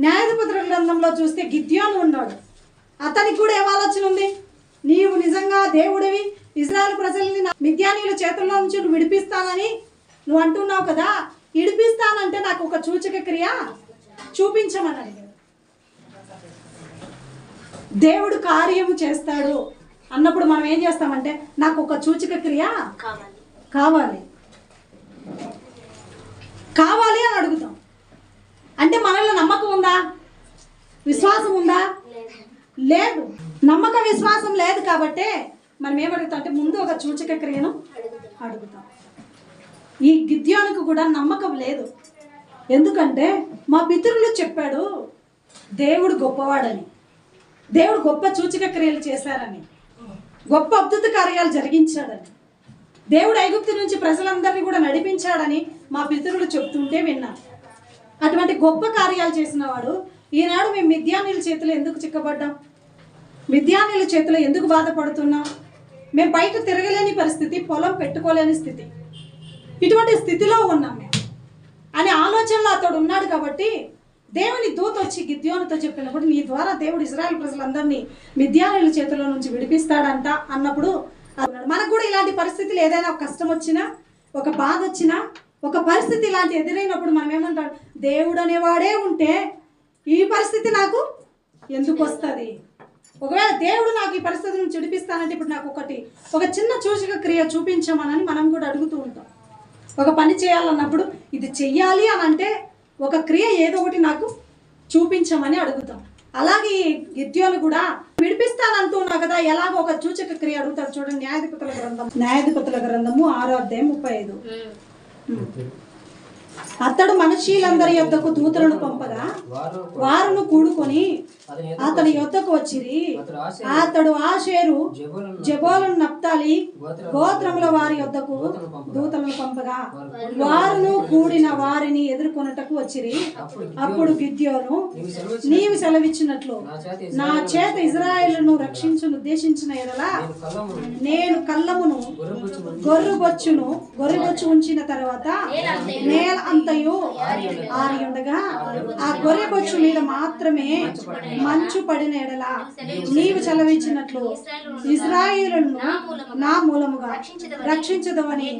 న్యాయాధిపతుల గ్రంథంలో చూస్తే గిద్యోను ఉన్నాడు. అతనికి కూడా ఏం ఆలోచన ఉంది? నీవు నిజంగా దేవుడివి ఇజ్రాయెల్ ప్రజల్ని నా మిద్యానీయుల చేతుల్లో నుంచి నువ్వు విడిపిస్తానని నువ్వు అంటున్నావు కదా? విడిపిస్తానంటే నాకు ఒక సూచక క్రియ చూపించమని దేవుడు కార్యము చేస్తాడు అన్నప్పుడు మనం ఏం చేస్తామంటే నాకు ఒక సూచక క్రియ కావాలి. కావాలి. కావాలి అని అడుగుతాం. అంటే మనలో నమ్మకం ఉందా? విశ్వాసం ఉందా? లేదు. నమ్మక విశ్వాసం లేదు కాబట్టే మనం ఏమడుగుతాం అంటే ముందు ఒక సూచక క్రియను అడుగుతాం. ఈ గిద్యోనికి కూడా నమ్మకం లేదు. ఎందుకంటే మా పితరులు చెప్పాడు దేవుడు గొప్పవాడని. దేవుడు గొప్ప సూచక క్రియలు చేశారని. గొప్ప అద్భుత కార్యాలు జరిగించాడని. దేవుడు ఐగుప్తి నుంచి ప్రజలందరినీ కూడా నడిపించాడని మా పితరులు చెప్తుంటే విన్నా. అటువంటి గొప్ప కార్యాలు చేసిన వాడు ఈనాడు మేము మిథ్యానీల చేతిలో ఎందుకు చిక్కబడ్డాం? మిథ్యానీల చేతిలో ఎందుకు బాధపడుతున్నాం? మేము బయట తిరగలేని పరిస్థితి పొలం పెట్టుకోలేని స్థితి. ఇటువంటి స్థితిలో ఉన్నాం మేము. అనే ఆలోచనలో అతడు ఉన్నాడు కాబట్టి దేవుని దూత వచ్చి గిద్యోనితో చెప్పినప్పుడు నీ ద్వారా దేవుడు ఇజ్రాయెల్ ప్రజలందరినీ మిథ్యానుల చేతిలో నుంచి విడిపిస్తాడంట అన్నప్పుడు అన్నాడు మనకు కూడా ఇలాంటి పరిస్థితులు ఏదైనా ఒక కష్టం వచ్చినా ఒక బాధ వచ్చినా ఒక పరిస్థితి ఇలాంటి ఎదురైనప్పుడు మనం ఏమంటాం దేవుడు అనేవాడే ఉంటే ఈ పరిస్థితి నాకు ఎందుకు వస్తుంది ఒకవేళ దేవుడు నాకు ఈ పరిస్థితిని చిడిపిస్తానంటే ఇప్పుడు నాకు ఒకటి ఒక చిన్న చూచిక క్రియ చూపించమనని మనం కూడా అడుగుతూ ఉంటాం. ఒక పని చేయాలన్నప్పుడు ఇది చెయ్యాలి అని అంటే ఒక క్రియ ఏదో ఒకటి నాకు చూపించమని అడుగుతాం. అలాగే ఈ గిద్యోలు కూడా విడిపిస్తానంటున్నా కదా ఎలాగో ఒక చూచక క్రియ అడుగుతారు చూడండి. న్యాయాధిపతుల గ్రంథం న్యాయాధిపతుల గ్రంథము ఆరో అధ్యాయం ముప్పై ఐదు. 嗯。对。అతడు మనుషులందరి యొద్దకు దూతలను పంపగా వారును కూడుకొని అతని అతని యొద్దకు వచ్చిరి. అతడు ఆ అతడు ఆషేరు జబోలను నప్తాలి గోత్రముల వారి యొద్దకు దూతలను పంపగా వారును కూడిన వారిని ఎదుర్కొనుటకు వచ్చిరి. అప్పుడు గిద్యోను నీవు సెలవిచ్చినట్లు నా చేత ఇజ్రాయేళ్ళను చేత రక్షించును ఉద్దేశించిన ఎడలా నేను కళ్ళమును గొర్రుబొచ్చును గొర్రెబొచ్చును గొర్రెబొచ్చు ఉంచిన తర్వాత నేల I. అంతయు ఆరి ఉండగా ఆ గొర్రెబొచ్చు మీద మాత్రమే మంచు పడిన ఎడల నీవు చలవించినట్లు ఇజ్రాయేలును నా మూలముగా రక్షించదవని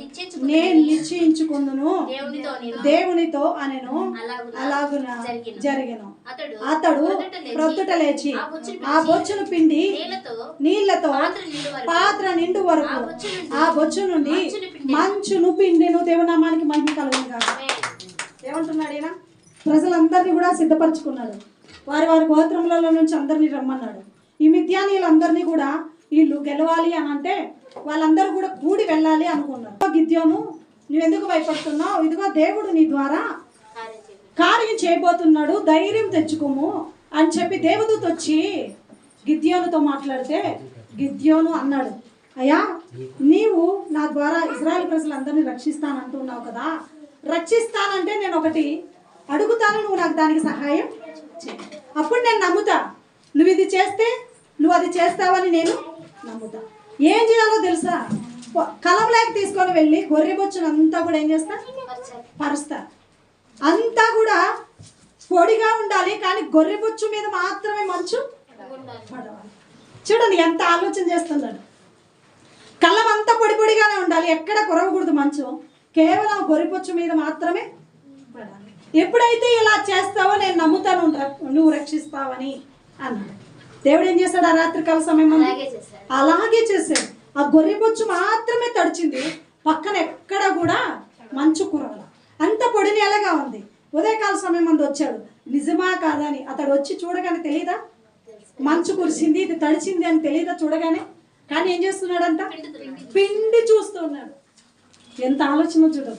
నేను నిశ్చయించుకుందును. దేవునితో నేను దేవునితో అనెను. అలాగున జరిగెను. అతడు ప్రొద్దుట లేచి ఆ బొచ్చును పిండి నీళ్ళతో పాత్ర నిండు వరకు ఆ బొచ్చు నుండి మంచును పిండెను. దేవనామానికి మహిమ కలుగును కాక ఏమంటున్నాడు ఈయన? ప్రజలందరినీ కూడా సిద్ధపరచుకున్నాడు. వారి వారి గోత్రములలో నుంచి అందరినీ రమ్మన్నాడు. ఈ మిథ్యానీయులందరినీ కూడా వీళ్ళు గెలవాలి అని అంటే వాళ్ళందరూ కూడా కూడి వెళ్ళాలి అనుకున్నారు. గిద్యోను నువ్వెందుకు భయపడుతున్నావు? ఇదిగో దేవుడు నీ ద్వారా కార్యం చేయబోతున్నాడు ధైర్యం తెచ్చుకోము అని చెప్పి దేవదూత వచ్చి గిద్యోనుతో మాట్లాడితే గిద్యోను అన్నాడు అయ్యా నీవు నా ద్వారా ఇజ్రాయెల్ ప్రజలందరినీ రక్షిస్తానంటున్నావు కదా రక్షిస్తానంటే నేను ఒకటి అడుగుతాను నువ్వు నాకు దానికి సహాయం అప్పుడు నేను నమ్ముతా. నువ్వు ఇది చేస్తే నువ్వు అది చేస్తావని నేను నమ్ముతా. ఏం చేయాలో తెలుసా? కలంలోకి తీసుకొని వెళ్ళి గొర్రె బొచ్చును అంతా కూడా ఏం చేస్తా? పరుస్తా. అంతా కూడా పొడిగా ఉండాలి కానీ గొర్రె బొచ్చు మీద మాత్రమే మంచు పడవాలి. చూడండి ఎంత ఆలోచన చేస్తున్నాడు కళ్ళం అంతా పొడి పొడిగానే ఉండాలి ఎక్కడ కురవకూడదు మంచు. కేవలం గొర్రెబొచ్చు మీద మాత్రమే? పడాలి ఎప్పుడైతే ఇలా చేస్తావో నేను నమ్ముతాను నువ్వు రక్షిస్తావని అన్నాడు. దేవుడు ఏం చేస్తాడు ఆ రాత్రి కాల సమయం అలాగే చేశాడు. అలాగే చేశాడు. ఆ గొర్రెబొచ్చు మాత్రమే తడిచింది. పక్కన ఎక్కడ కూడా మంచు కురవల. అంత పొడి నేలగా ఉంది? ఉదయకాల సమయం మంది వచ్చాడు. నిజమా కాదా అని అతడు వచ్చి చూడగానే తెలియదా మంచు కురిసింది ఇది తడిచింది అని తెలియదా చూడగానే? కానీ ఏం చేస్తున్నాడంట? పిండి చూస్తున్నాడు. ఎంత ఆలోచన చూడదు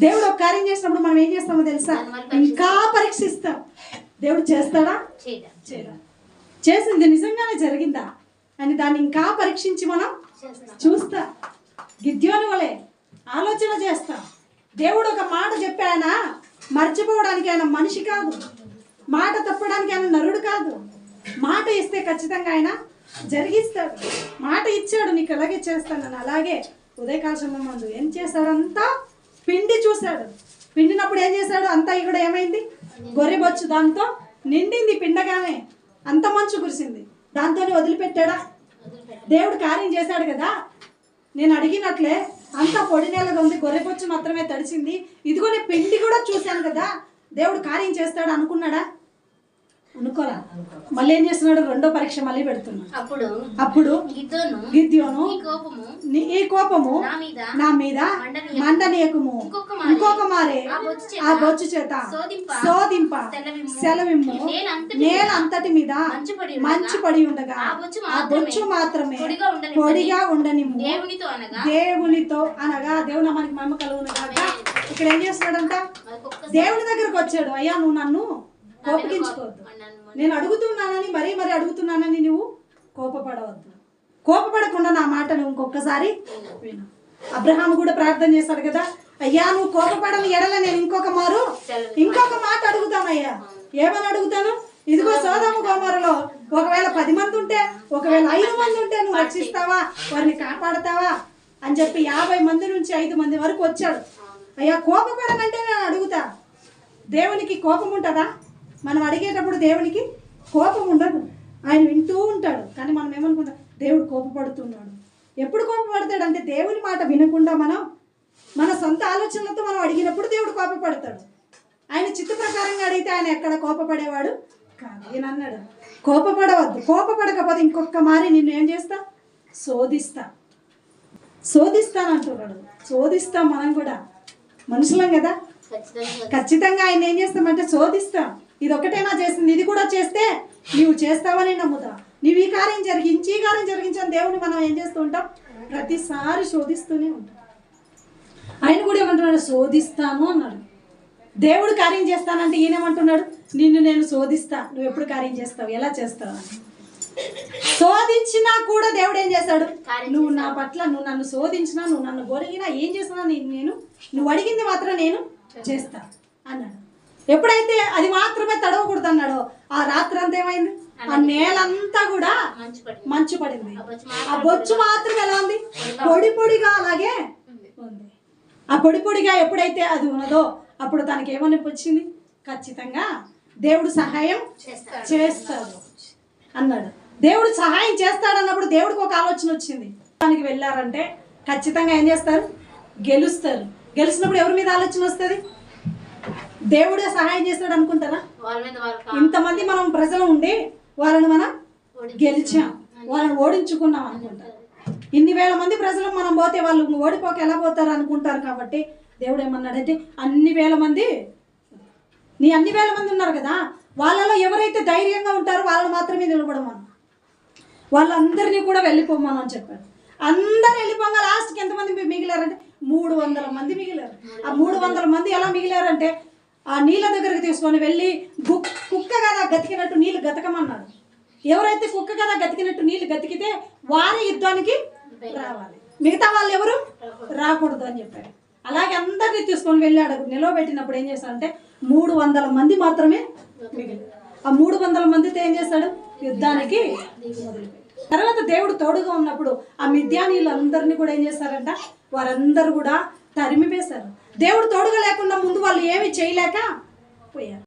దేవుడు ఒక కార్యం చేసినప్పుడు మనం ఏం చేస్తామో తెలుసా? ఇంకా పరీక్షిస్తాం. దేవుడు చేస్తాడా? చేయడం. చేసింది నిజంగానే జరిగిందా? అని దాన్ని ఇంకా పరీక్షించి మనం చేస్తాం. గిద్యోని వలె ఆలోచన చేస్తా. దేవుడు ఒక మాట చెప్పాయన మర్చిపోవడానికి ఆయన మనిషి కాదు. మాట తప్పడానికి ఆయన నరుడు కాదు. మాట ఇస్తే ఖచ్చితంగా ఆయన జరిగిస్తాడు. మాట ఇచ్చాడు నీకు అలాగే చేస్తానని. అలాగే ఉదయకాల సమయం ఏం చేశాడంతా పిండి చూశాడు. పిండినప్పుడు ఏం చేశాడు? అంతా ఇక్కడ ఏమైంది? గొర్రెబొచ్చు దాంతో నిండింది పిండగానే. అంత మంచు కురిసింది. దాంతోనే వదిలిపెట్టాడా? దేవుడు కార్యం చేశాడు కదా? నేను అడిగినట్లే అంత పొడి నేలగా ఉంది గొర్రెపొచ్చు మాత్రమే తడిచింది ఇదిగో నేను పిండి కూడా చూశాను కదా. దేవుడు కార్యం చేస్తాడు అనుకున్నాడా? అనుకోరా మళ్ళీ ఏం చేస్తున్నాడు? రెండో పరీక్ష మళ్ళీ పెడుతున్నాడు. అప్పుడు అప్పుడు గిద్యోను ఈ కోపము నీ ఈ కోపము నా మీద మండనీయకుము. ఇంకొక మారే ఆ బొచ్చు చేత శోధింప సెలవిమ్ము. నేల అంతటి మీద మంచు పడి ఉండగా, ఆ బొచ్చు మాత్రమే పొడిగా ఉండనిమ్ము దేవునితో అనగా దేవుని మనకి మమ్మ కలుగును కాక ఇక్కడ ఏం చేస్తున్నాడంట? దేవుని దగ్గరకు వచ్చాడు. అయ్యా నువ్వు నన్ను కోపగించుకోవద్దు. నేను అడుగుతున్నానని మరీ మరీ అడుగుతున్నానని నువ్వు కోపపడవద్దు. కోపపడకుండా నా మాట నువ్వు ఇంకొకసారి విను. అబ్రహాం కూడా ప్రార్థన చేశాడు కదా? అయ్యా నువ్వు కోపపడని ఎడల నేను ఇంకొక మారు ఇంకొక మాట అడుగుతానయ్యా. ఏమని అడుగుతాను? ఇదిగో సోదము గోమరలో ఒకవేళ పది మంది ఉంటే ఒకవేళ ఐదు మంది ఉంటే నువ్వు రక్షిస్తావా? వారిని కాపాడతావా? అని చెప్పి యాభై మంది నుంచి ఐదు మంది వరకు వచ్చాడు. అయ్యా కోపపడనంటే నేను అడుగుతా. దేవునికి కోపం ఉంటుందా? మనం అడిగేటప్పుడు దేవునికి కోపం ఉండదు. ఆయన వింటూ ఉంటాడు. కానీ మనం ఏమనుకుంటాం? దేవుడు కోపపడుతున్నాడు. ఎప్పుడు కోపపడతాడు? అంటే దేవుని మాట వినకుండా మనం మన సొంత ఆలోచనలతో మనం అడిగినప్పుడు దేవుడు కోపపడతాడు. ఆయన చిత్త ప్రకారంగా అడిగితే ఆయన ఎక్కడ కోపపడేవాడు కాదు. ఈయన అన్నాడు కోపపడవద్దు. కోపపడకపోతే ఇంకొక మారి నిన్ను ఏం చేస్తా? శోధిస్తా. శోధిస్తానంటున్నాడు. శోధిస్తాం మనం కూడా. మనుషులం కదా? ఖచ్చితంగా. ఖచ్చితంగా ఆయన ఏం చేస్తామంటే శోధిస్తాం. ఇది ఒకటేనా చేసింది? ఇది కూడా చేస్తే నీవు చేస్తావని నమ్ముతా. నీవు ఈ కార్యం జరిగించి ఈ కార్యం జరిగించని దేవుని మనం ఏం చేస్తూ ఉంటాం? ప్రతిసారి శోధిస్తూనే ఉంటాం. ఆయన కూడా ఏమంటున్నాడు? శోధిస్తాను అన్నాడు. దేవుడు కార్యం చేస్తానంటే ఈయనేమంటున్నాడు నిన్ను నేను శోధిస్తా. నువ్వు ఎప్పుడు కార్యం చేస్తావు? ఎలా చేస్తావు? అని. శోధించినా కూడా దేవుడు ఏం చేశాడు నువ్వు నా పట్ల నువ్వు నన్ను శోధించినా నువ్వు నన్ను గొరిగినా ఏం చేసినా నేను నువ్వు అడిగింది మాత్రం నేను చేస్తా అన్నాడు. ఎప్పుడైతే అది మాత్రమే తడవకూడదు అన్నాడో ఆ రాత్రి అంతా ఏమైంది? ఆ నేలంతా కూడా మంచి పడి మంచు పడింది. ఆ బొచ్చు మాత్రం ఎలా ఉంది? పొడి పొడిగా అలాగే ఉంది. ఆ పొడి పొడిగా ఎప్పుడైతే అది ఉన్నదో అప్పుడు తనకి ఏమని వచ్చింది? ఖచ్చితంగా దేవుడు సహాయం చేస్తాడు. చేస్తాడు అన్నాడు. దేవుడు సహాయం చేస్తాడు అన్నప్పుడు దేవుడికి ఒక ఆలోచన వచ్చింది. దానికి వెళ్ళారంటే ఖచ్చితంగా ఏం చేస్తారు? గెలుస్తారు. గెలిచినప్పుడు ఎవరి మీద ఆలోచన వస్తుంది? దేవుడే సహాయం చేస్తాడు అనుకుంటారా? ఇంతమంది మనం ప్రజలు ఉండి వాళ్ళని మనం గెలిచాం. వాళ్ళని ఓడించుకున్నాం అనుకుంటారు ఇన్ని వేల మంది ప్రజలు మనం పోతే వాళ్ళు ఓడిపోక ఎలా పోతారు అనుకుంటారు కాబట్టి దేవుడు ఏమన్నాడంటే అన్ని వేల మంది నీ అన్ని వేల మంది ఉన్నారు కదా వాళ్ళలో ఎవరైతే ధైర్యంగా ఉంటారో వాళ్ళని మాత్రమే నిలబడమను. వాళ్ళందరినీ కూడా వెళ్ళిపోమను అని చెప్పాడు. అందరు వెళ్ళిపోగా లాస్ట్కి ఎంతమంది మిగిలారంటే మూడు వందల మంది మిగిలారు. ఆ మూడు వందల మంది ఎలా మిగిలారంటే ఆ నీళ్ళ దగ్గరికి తీసుకొని వెళ్ళి కుక్క కదా గతికినట్టు నీళ్ళు గతకమన్నాడు ఎవరైతే కుక్క కదా గతికినట్టు నీళ్ళు గతికితే వారి యుద్ధానికి రావాలి. మిగతా వాళ్ళు ఎవరు? రాకూడదు అని చెప్పాడు. అలాగే అందరినీ తీసుకొని వెళ్ళాడు నిలవబెట్టినప్పుడు ఏం చేశాడంటే మూడు వందల మంది మాత్రమే ఆ మూడు వందల మందితో ఏం చేశాడు? యుద్ధానికి తర్వాత దేవుడు తోడుగా ఉన్నప్పుడు ఆ మిద్యానీయులు అందరినీ కూడా ఏం చేశారంట? వారందరూ కూడా తరిమివేశారు. దేవుడు తోడుగా లేకుండా ముందు వాళ్ళు ఏమి చేయలేక పోయారు.